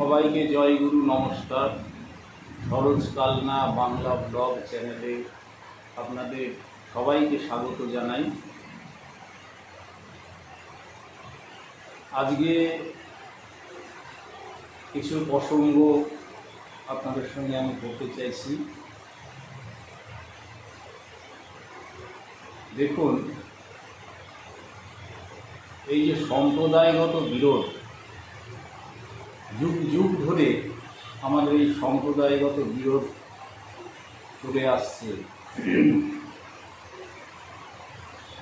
সবাইকে জয় গুরু, নমস্কার। সরোজ কালনা বাংলা ব্লগ চ্যানেলে আপনাদের সবাইকে স্বাগত জানাই। আজকে কিছু প্রসঙ্গ আপনাদের সঙ্গে আমি করতে চাইছি। দেখুন, এই যে সম্প্রদায়গত বিরোধ যুগ যুগ ধরে আমাদের এই সম্প্রদায়গত বিরোধ চলে আসছে।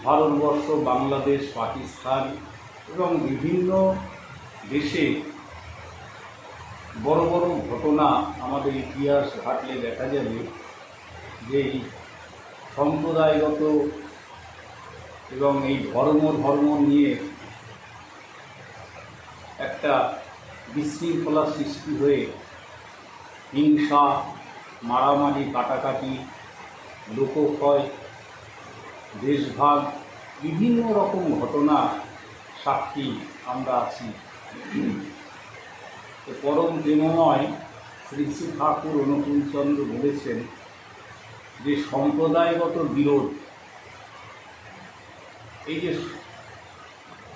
ভারতবর্ষ, বাংলাদেশ, পাকিস্তান এবং বিভিন্ন দেশে বড় বড় ঘটনা আমাদের ইতিহাস ঘাটলে দেখা যাবে যে এই সম্প্রদায়গত এবং এই ধর্ম ধর্ম নিয়ে একটা বিশৃঙ্খলা সৃষ্টি হয়ে হিংসা, মারামারি, কাটাকাটি, লোকক্ষয়, দেশভাগ, বিভিন্ন রকম ঘটনা সাক্ষী আমরা আছি। পরম প্রেমময় শ্রী শ্রী ঠাকুর অনুকূলচন্দ্র বলেছেন যে সম্প্রদায়গত বিরোধ, এই যে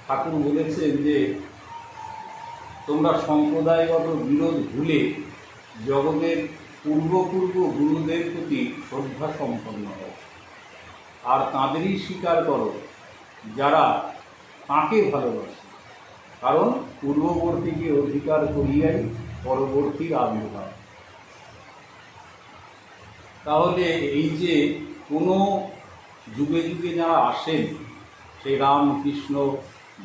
ঠাকুর বলেছেন যে তোমরা সম্প্রদায়গত বিরোধ ভুলে জগতের পূর্বপূর্ব গুরুদের প্রতি শ্রদ্ধা সম্পন্ন হও। আর তাঁদেরই স্বীকার করো, যারা তাঁকে ভালোবাসে। কারণ পূর্ববর্তীকে অধিকার করিয়াই পরবর্তীর আবির্ভাব। তাহলে এই যে কোনো যুগে যুগে যারা আসেন সেই রাম, কৃষ্ণ,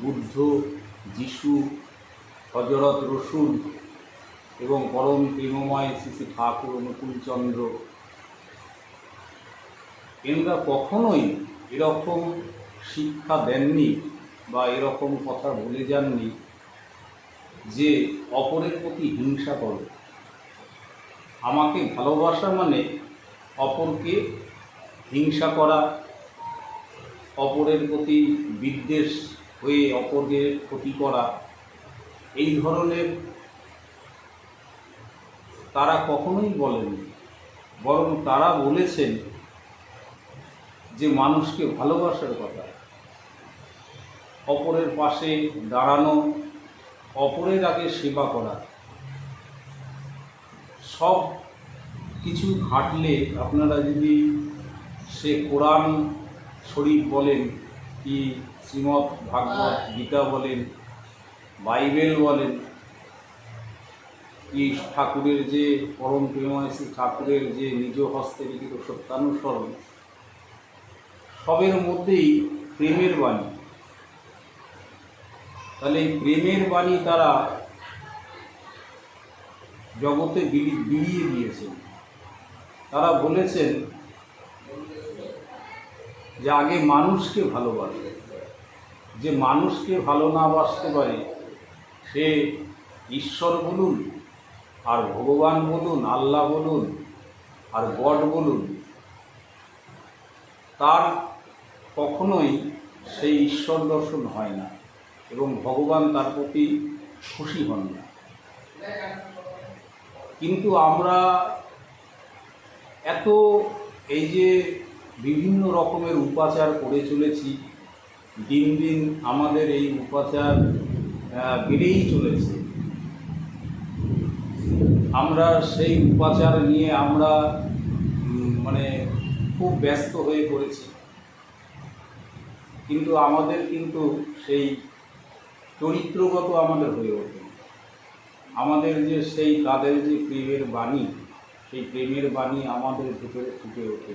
বুদ্ধ, যিশু হজরত রসুল এবং পরম প্রেমময় শ্রী ঠাকুর অনুকূলচন্দ্র। এনারা কখনোই এরকম শিক্ষা দেননি বা এরকম কথা বলে যাননি যে অপরের প্রতি হিংসা করো। আমাকে ভালোবাসা মানে অপরকে হিংসা করা, অপরের প্রতি বিদ্বেষ হয়ে অপরদের ক্ষতি করা। এই ধরনের তারা কখনোই বলেনি বরং তারা বলেছেন যে মানুষকে ভালোবাসার কথা। অপরের পাশে দাঁড়ানো, অপরের আগে সেবা করা। সব কিছু ঘাটলে আপনারা যদি সে কোরআন শরীফ বলেন, কি শ্রীমৎ ভাগবত গীতা বলেন বাইবেল বলেন এই ঠাকুরের যে পরম প্রেময় শ্রী ঠাকুরের যে নিজ হস্তে লিখিত সত্যানুসরণ, সবের মধ্যেই প্রেমের বাণী। তাহলে এই প্রেমের বাণী তারা জগতে বিলিয়ে দিয়েছেন। তারা বলেছেন যে আগে মানুষকে ভালোবাসে, যে মানুষকে ভালো না বাসতে পারে সে ঈশ্বর বলুন, আর ভগবান বলুন, আল্লাহ বলুন, আর গড বলুন, তার কখনোই সেই ঈশ্বর দর্শন হয় না এবং ভগবান তার প্রতি খুশি হন না। কিন্তু আমরা এত এই যে বিভিন্ন রকমের উপাচার করে চলেছি, দিন দিন আমাদের এই উপাচার বেড়েই চলেছে। আমরা সেই উপাচার নিয়ে আমরা মানে খুব ব্যস্ত হয়ে পড়েছি। কিন্তু আমাদের কিন্তু সেই চরিত্রগত আমাদের হয়ে ওঠে। আমাদের যে সেই তাদের যে প্রেমের বাণী, সেই প্রেমের বাণী আমাদের ভিতরে ফুটে ওঠে।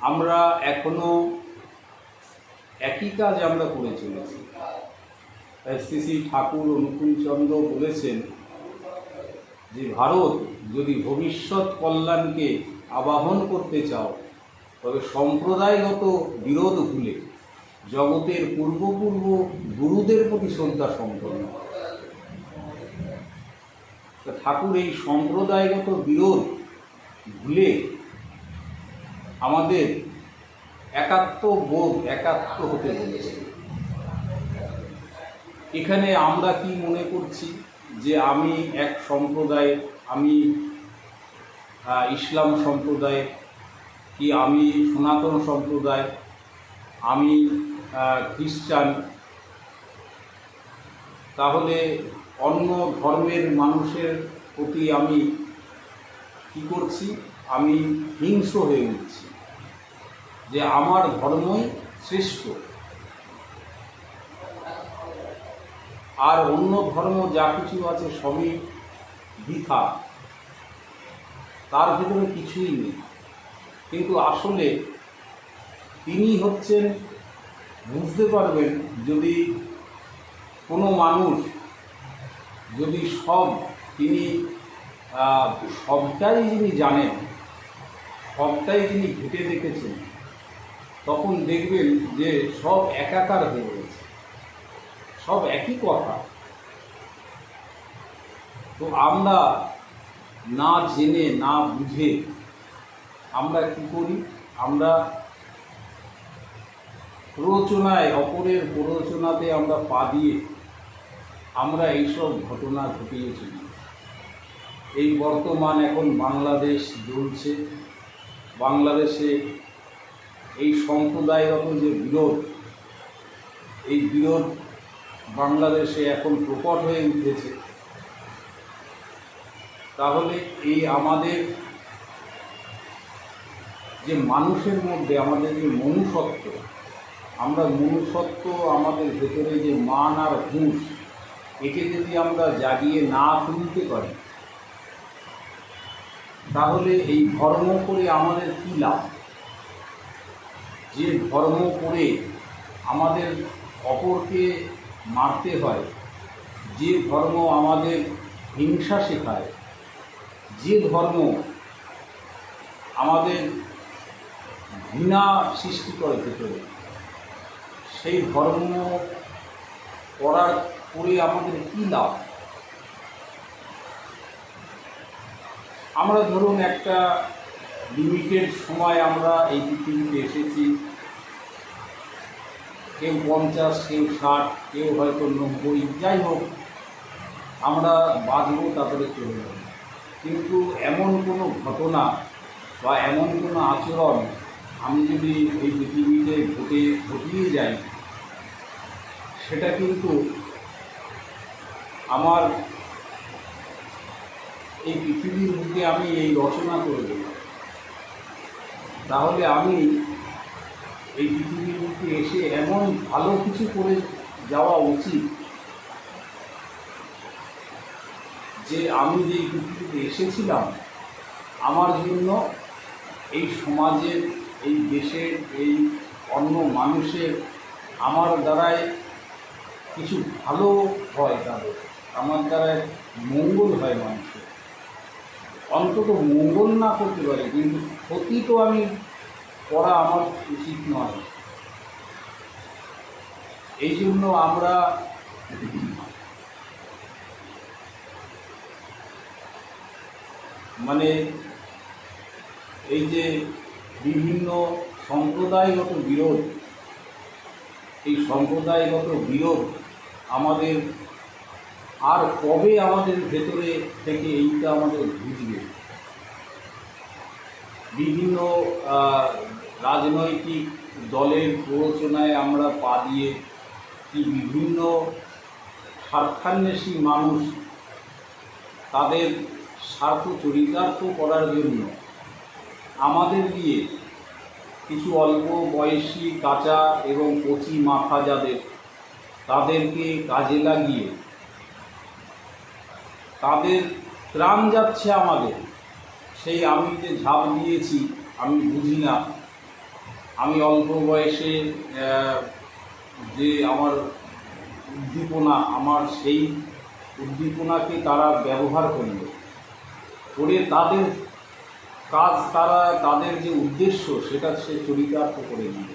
আমরা এখনও একই কাজ আমরা করে চলেছি। তাই শ্রী শ্রী ঠাকুর অনুকূলচন্দ্র বলেছেন যে, ভারত যদি ভবিষ্যৎ কল্যাণকে আবাহন করতে চাও, তবে সম্প্রদায়গত বিরোধ ভুলে জগতের পূর্বপূর্ব গুরুদের প্রতি শ্রদ্ধা সম্পন্ন ঠাকুর, এই সম্প্রদায়গত বিরোধ ভুলে আমাদের একাত্ম বোধ, একাত্ম হতে বলেছে। এখানে আমরা কি মনে করছি? যে আমি এক সম্প্রদায়, আমি ইসলাম সম্প্রদায় কি আমি সনাতন সম্প্রদায়, আমি খ্রিস্টান, তাহলে অন্য ধর্মের মানুষের প্রতি আমি কি করছি? আমি হিংস্র হয়ে উঠছি। যে আমার ধর্মই শ্রেষ্ঠ আর অন্য ধর্ম যা কিছু আছে সবই বৃথা। তার ভিতরে কিছুই নেই। কিন্তু আসলে তিনি হচ্ছেন, বুঝতে পারবেন যদি কোনো মানুষ, যদি সব তিনি সবটাই যিনি জানেন, সবটাই তিনি ঘেটে দেখেছেন তখন দেখবেন যে সব একাকার হয়ে গেছে সব একই কথা। তো আমরা না জেনে, না বুঝে আমরা কি করি? আমরা প্ররোচনায়, অপরের প্ররোচনাতে আমরা পা দিয়ে আমরা এইসব ঘটনা ঘটিয়ে চলি। এই বর্তমান এখন বাংলাদেশ জ্বলছে। বাংলাদেশে এই সম্প্রদায়গত যে বিরোধ, এই বিরোধ বাংলাদেশে এখন প্রকট হয়ে উঠেছে, তাহলে এই আমাদের যে মানুষের মধ্যে, আমাদের যে মনুষ্যত্ব, আমরা মনুষ্যত্ব আমাদের ভেতরে যে মান আর হুঁশ, একে যদি আমরা জাগিয়ে না তুলতে পারি, তাহলে এই ধর্ম করে আমাদের কী লাভ? যে ধর্ম করে আমাদের অপরকে মারতে হয়, যে ধর্ম আমাদের হিংসা শেখায়, যে ধর্ম আমাদের ঘৃণা সৃষ্টি করে ভেতরে, সেই ধর্ম করার করে আমাদের কী লাভ? আমরা ধরুন একটা লিমিটেড সময় আমরা এই পৃথিবীতে এসেছি। কেউ পঞ্চাশ, কেউ ষাট, কেউ হয়তো নব্বই, যাই হোক, আমরা বাঁচবো, তারপরে চলে যাব। কিন্তু এমন কোনো ঘটনা বা এমন কোনো আচরণ আমি যদি এই পৃথিবীতে ঘটে, ঘটিয়ে যাই, সেটা কিন্তু আমার এই পৃথিবীর বুকে আমি এই রচনা করে দেব। তাহলে আমি এই পৃথিবীর মধ্যে এসে এমন ভালো কিছু করে যাওয়া উচিত যে আমি যে পৃথিবীতে এসেছিলাম, আমার জন্য এই সমাজের, এই দেশের, এই অন্য মানুষের, আমার দ্বারায় কিছু ভালো হয় তাদের, আমার দ্বারায় মঙ্গল হয় মানুষের। অন্তত মঙ্গল না করতে পারে, কিন্তু ক্ষতি তো আমি করা আমার উচিত নয়। এই জন্য আমরা মানে এই যে বিভিন্ন সম্প্রদায়গত বিরোধ, এই সম্প্রদায়গত বিরোধ আমাদের আর কবে আমাদের ভেতরে থেকে এইটা আমাদের বুঝবে? বিভিন্ন রাজনৈতিক দলের প্ররোচনায় আমরা পা দিয়ে কি বিভিন্ন স্বার্থান্বেষী মানুষ তাদের স্বার্থ চরিতার্থ করার জন্য আমাদের দিয়ে কিছু অল্প বয়সী কাঁচা এবং কচি মাথা যাদের, তাদেরকে কাজে লাগিয়ে তাদের ত্রাণ যাচ্ছে আমাদের। সেই আমি যে ঝাঁপ দিয়েছি, আমি বুঝি না। আমি অল্প বয়সে যে আমার উদ্দীপনা, আমার সেই উদ্দীপনাকে তারা ব্যবহার করল। করে তাদের কাজ, তারা তাদের যে উদ্দেশ্য, সেটা সে চরিতার্থ করে নিল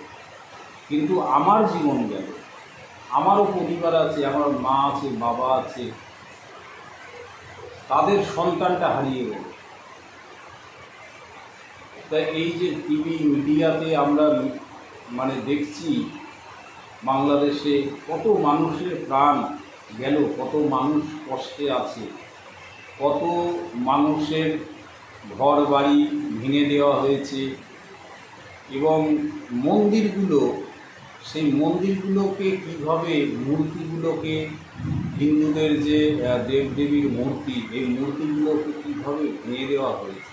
কিন্তু আমার জীবন গেল। আমারও পরিবার আছে, আমার মা আছে, বাবা আছে। তাদের সন্তানটা হারিয়ে গেল। তাই এই যে টিভি মিডিয়াতে আমরা মানে দেখছি বাংলাদেশে কত মানুষের প্রাণ গেল, কত মানুষ কষ্টে আছে, কত মানুষের ঘর বাড়ি ভেঙে দেওয়া হয়েছে এবং মন্দিরগুলো, সেই মন্দিরগুলোকে কীভাবে মূর্তিগুলোকে হিন্দুদের যে দেবদেবীর মূর্তি, এই মূর্তিগুলোকে কীভাবে ভেঙে দেওয়া হয়েছে?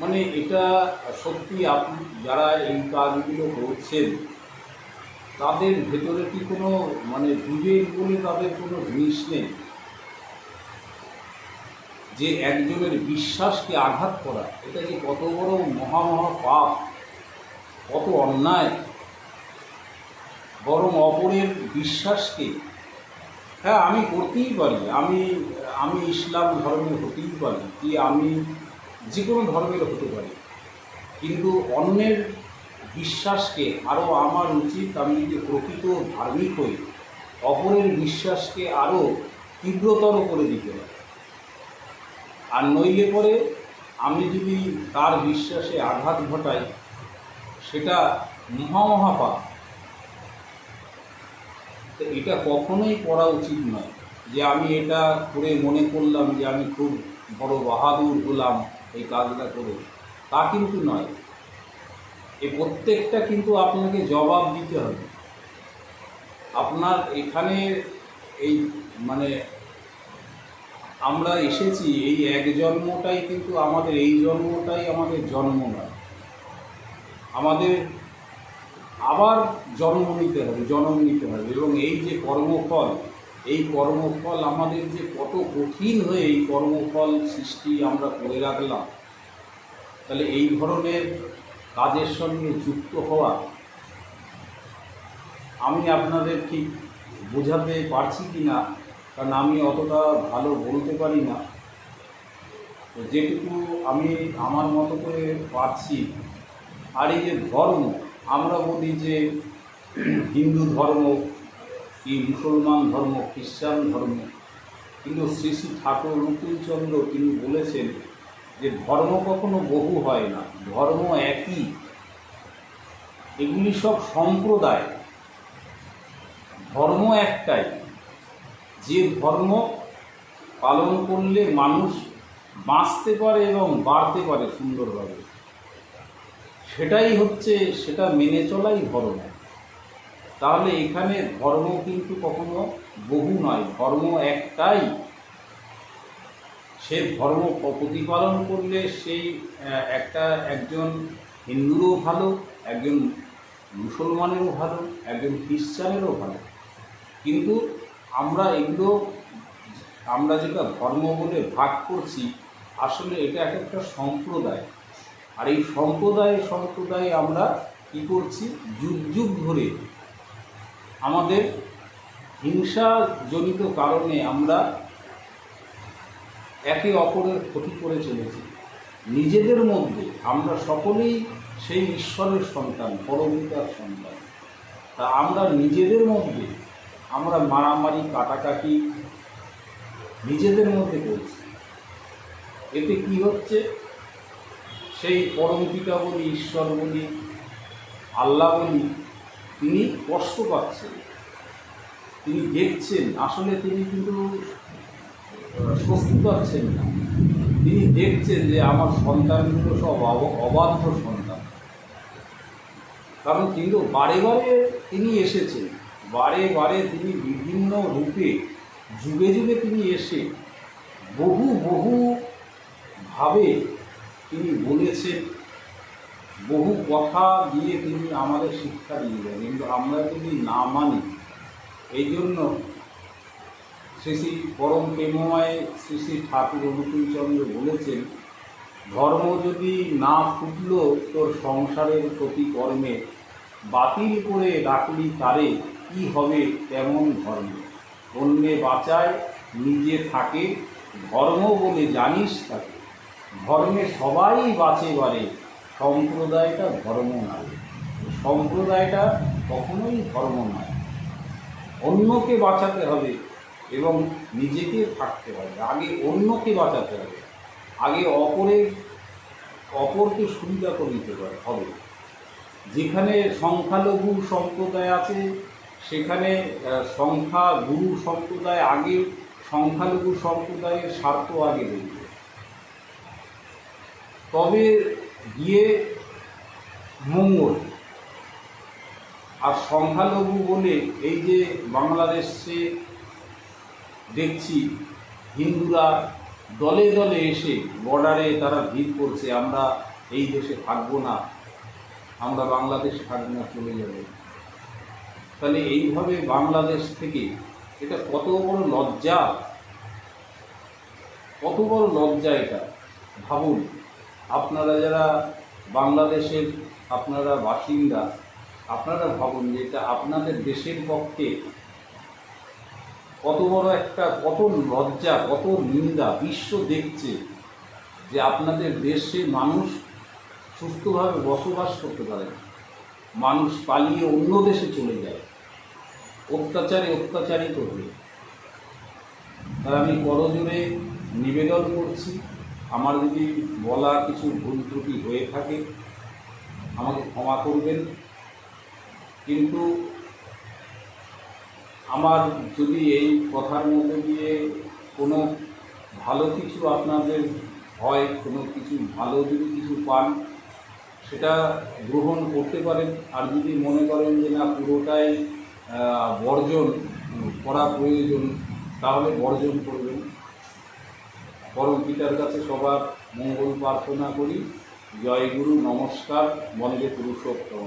মানে এটা সত্যি আপনি যারা এই কাজগুলো করছেন, তাদের ভেতরে কি কোনো মানে বিবেক বলে তাদের কোনো জিনিস নেই? যে একজনের বিশ্বাসকে আঘাত করা, এটা যে কত বড় মহা মহা পাপ, কত অন্যায়, বরং অপরের বিশ্বাসকে হ্যাঁ আমি করতেই পারি, আমি আমি ইসলাম ধর্মে হতেই পারি কি আমি যে কোনো ধর্মের হতে পারে কিন্তু অন্যের বিশ্বাসকে আরও আমার উচিত আমি যদি প্রকৃত ধার্মিক হই, অপরের বিশ্বাসকে আরও তীব্রতর করে দিতে পারি আর নইলে পরে আমি যদি তার বিশ্বাসে আঘাত ঘটাই, সেটা মহামহা পাপ। তো এটা কখনোই করা উচিত নয় যে আমি এটা করে মনে করলাম যে আমি খুব বড় বাহাদুর হলাম। এই কাজটা করে তা কিন্তু নয়। এই প্রত্যেকটা কিন্তু আপনাকে জবাব দিতে হবে। আপনার এখানে এই মানে আমরা এসেছি, এই এক জন্মটাই কিন্তু আমাদের, এই জন্মটাই আমাদের জন্ম নয়। আমাদের আবার জন্ম নিতে হবে, জন্ম নিতে হবে এবং এই যে কর্মফল এই কর্মফল আমাদের যে কত কঠিন হয়ে এই কর্মফল সৃষ্টি আমরা করে রাখলাম, তাহলে এই ধরনের কাজের সঙ্গে যুক্ত হওয়া আমি আপনাদের ঠিক বোঝাতে পারছি কি না কারণ আমি অতটা ভালো বলতে পারি না। তো যেটুকু আমি আমার মতো করে পারছি, আর এই যে ধর্ম, আমরা বলি যে হিন্দু ধর্ম কি মুসলমান ধর্ম, খ্রিস্টান ধর্ম? কিন্তু শ্রী শ্রী ঠাকুর রূপুলচন্দ্র তিনি বলেছেন যে ধর্ম কখনো বহু হয় না, ধর্ম একই। এগুলি সব সম্প্রদায়। ধর্ম একটাই। যে ধর্ম পালন করলে মানুষ বাঁচতে পারে এবং বাড়তে পারে সুন্দরভাবে। সেটাই হচ্ছে, সেটা মেনে চলাই ধর্ম। তাহলে এখানে ধর্ম কিন্তু কখনো বহু নয়। ধর্ম একটাই। সে ধর্ম প্রতিপালন করলে সেই একটা একজন হিন্দুরও ভালো, একজন মুসলমানেরও ভালো, একজন খ্রিস্টানেরও ভালো। কিন্তু আমরা এগুলো, আমরা যেটা ধর্ম বলে ভাগ করছি, আসলে এটা এক একটা সম্প্রদায়। আর এই সম্প্রদায়, সম্প্রদায়ে আমরা কী করছি? যুগ যুগ ধরে আমাদের হিংসাজনিত কারণে আমরা একে অপরের ক্ষতি করে চলেছি। নিজেদের মধ্যে আমরা সকলেই সেই ঈশ্বরের সন্তান পরমিতার সন্তান। তা আমরা নিজেদের মধ্যে, আমরা মারামারি, কাটাকাটি নিজেদের মধ্যে করছি। এতে কি হচ্ছে? সেই পরম পিতা বলি, ঈশ্বর বলি, আল্লাহ বলি তিনি কষ্ট পাচ্ছেন। তিনি দেখছেন, আসলে তিনি কিন্তু স্বস্তি পাচ্ছেন না। তিনি দেখছেন যে আমার সন্তানগুলো সব অব- অবাধ্য সন্তান। কারণ কিন্তু বারে বারে তিনি এসেছেন। বারে বারে তিনি বিভিন্ন রূপে, যুগে যুগে তিনি এসে, বহু বহু ভাবে তিনি বলেছেন বহু কথা দিয়ে তিনি আমাদের শিক্ষা দিয়ে দেন, কিন্তু আমরা যদি না মানি এই জন্য শ্রী শ্রী পরম প্রেমময় শ্রী শ্রী ঠাকুর অনুকূলচন্দ্র বলেছেন, ধর্ম যদি না ফুটলো তোর সংসারের প্রতি কর্মে বাতিল করে রাখলি তারে কি হবে তেমন ধর্ম? অন্যে বাঁচায়, নিজে থাকে, ধর্ম বলে জানিস তাকে। ধর্মে সবাই বাঁচে বারে সম্প্রদায়টা ধর্ম নয়। সম্প্রদায়টা কখনোই ধর্ম নয়। অন্যকে বাঁচাতে হবে এবং নিজেকে থাকতে হবে। আগে অন্যকে বাঁচাতে হবে। আগে অপরের, অপরকে সুবিধা করে পারে হবে। যেখানে সংখ্যালঘু সম্প্রদায় আছে, সেখানে সংখ্যা গুরু সম্প্রদায় আগে, সংখ্যালঘু সম্প্রদায়ের স্বার্থ আগে দেখবে তবে গিয়ে মঙ্গল। আর সংখ্যালঘু বলে এই যে বাংলাদেশে দেখছি, হিন্দুরা দলে দলে এসে বর্ডারে তারা ভিড় করছে, আমরা এই দেশে থাকব না, আমরা বাংলাদেশে থাকব না, চলে যাব। তাহলে এইভাবে বাংলাদেশ থেকে এটা কত বড় লজ্জা, কত বড় লজ্জা এটা, ভাবুন। আপনারা যারা বাংলাদেশের আপনারা বাসিন্দা, আপনারা ভাবুন যে এটা আপনাদের দেশের পক্ষে কত বড় একটা, কত লজ্জা, কত নিন্দা বিশ্ব দেখছে যে আপনাদের দেশে মানুষ সুস্থভাবে বসবাস করতে পারে মানুষ পালিয়ে অন্য দেশে চলে যায়। অত্যাচারে অত্যাচারিত হয়ে। তাই আমি করজোরে নিবেদন করছি। আমার যদি বলা কিছু ভুল ত্রুটি হয়ে থাকে, আমাকে ক্ষমা করবেন। কিন্তু আমার যদি এই কথার মধ্যে দিয়ে কোনো ভালো কিছু আপনাদের হয়, কোনো কিছু ভালো যদি কিছু পান, সেটা গ্রহণ করতে পারেন। আর যদি মনে করেন যে না, পুরোটাই বর্জন করা প্রয়োজন, তাহলে বর্জন করবেন। পরম পিতার কাছে সবার মঙ্গল প্রার্থনা করি। জয় গুরু নমস্কার বন্দে পুরুষোত্তম।